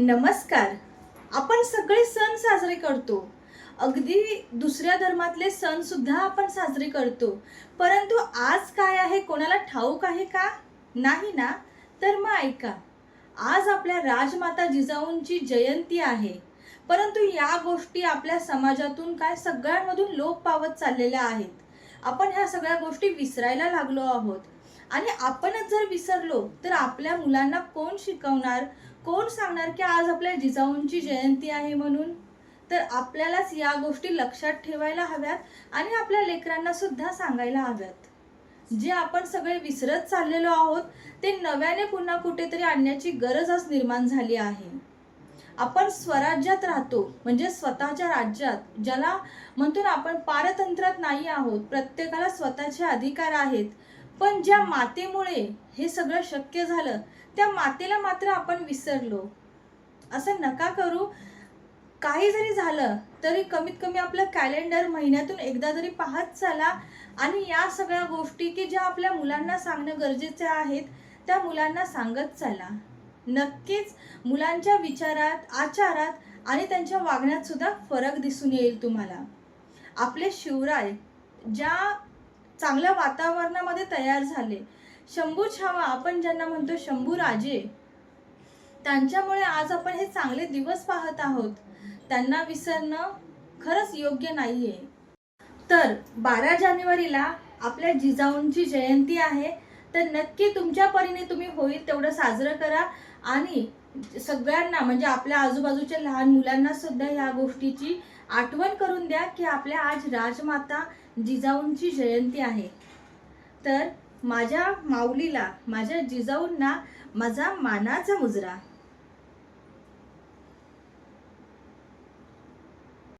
नमस्कार. आपण सगळे सण साजरे करतो. अगदी दुसऱ्या धर्मातले सण सुद्धा आपण साजरे करतो. परंतु आज काय आहे? कोणाला ठाऊक आहे का? नाही ना? तर मग ऐका. आज आपल्या राजमाता जिजाऊंची जयंती आहे. परंतु या गोष्टी आपल्या समाजातून काय सगळ्यांमधून लोप पावत चाललेल्या आहेत. आपण ह्या सगळ्या गोष्टी विसरायला लागलो आहोत. आणि आपणच जर विसरलो तर आपल्या मुलांना कोण शिकवणार? कोण सांगणार की आज आपल्या जिजाऊंची जयंती आहे म्हणून? तर आपल्यालाच या गोष्टी लक्षात ठेवायला हव्यात आणि आपल्या लेकरांना सुद्धा सांगायला हव्यात. जे आपण सगळे विसरत चाललेलो आहोत ते नव्याने पुन्हा कुठेतरी आणण्याची गरज आज निर्माण झाली आहे. आपण स्वराज्यात राहतो म्हणजे स्वतःच्या राज्यात ज्याला म्हणतो ना आपण पारतंत्रात नाही आहोत प्रत्येकाला स्वतःचे अधिकार आहेत. पण ज्या मातेमुळे हे सगळं शक्य झालं त्या मातेला मात्र आपण विसरलो. असं नका करू. काही जरी झालं तरी कमीत कमी आपलं कॅलेंडर महिन्यातून एकदा तरी पाहत चला. आणि या सगळ्या गोष्टी की ज्या आपल्या मुलांना सांगणं गरजेचे आहेत त्या मुलांना सांगत चला. नक्कीच मुलांच्या विचारात आचारात आणि त्यांच्या वागण्यात सुद्धा फरक दिसून येईल तुम्हाला. आपले शिवराय ज्या चांगल्या वातावरणामध्ये तयार झाले. शंभू छावा आपण ज्यांना म्हणतो शंभू राजे त्यांच्यामुळे आज आपण हे चांगले दिवस पाहत आहोत. त्यांना विसरणं खरंच योग्य नाहीये. तर बारा जानेवारीला आपल्या जिजाऊंची जयंती आहे. तर नक्की तुमच्या परीने तुम्ही होईल तेवढं साजरं करा. आणि सगळ्यांना म्हणजे आपल्या आजूबाजूच्या लहान मुलांना सुद्धा ह्या गोष्टीची आठवण करून द्या की आपल्या आज राजमाता जिजाऊंची जयंती आहे. तर माझ्या माऊलीला माझ्या जिजाऊंना माझा मानाचा मुजरा.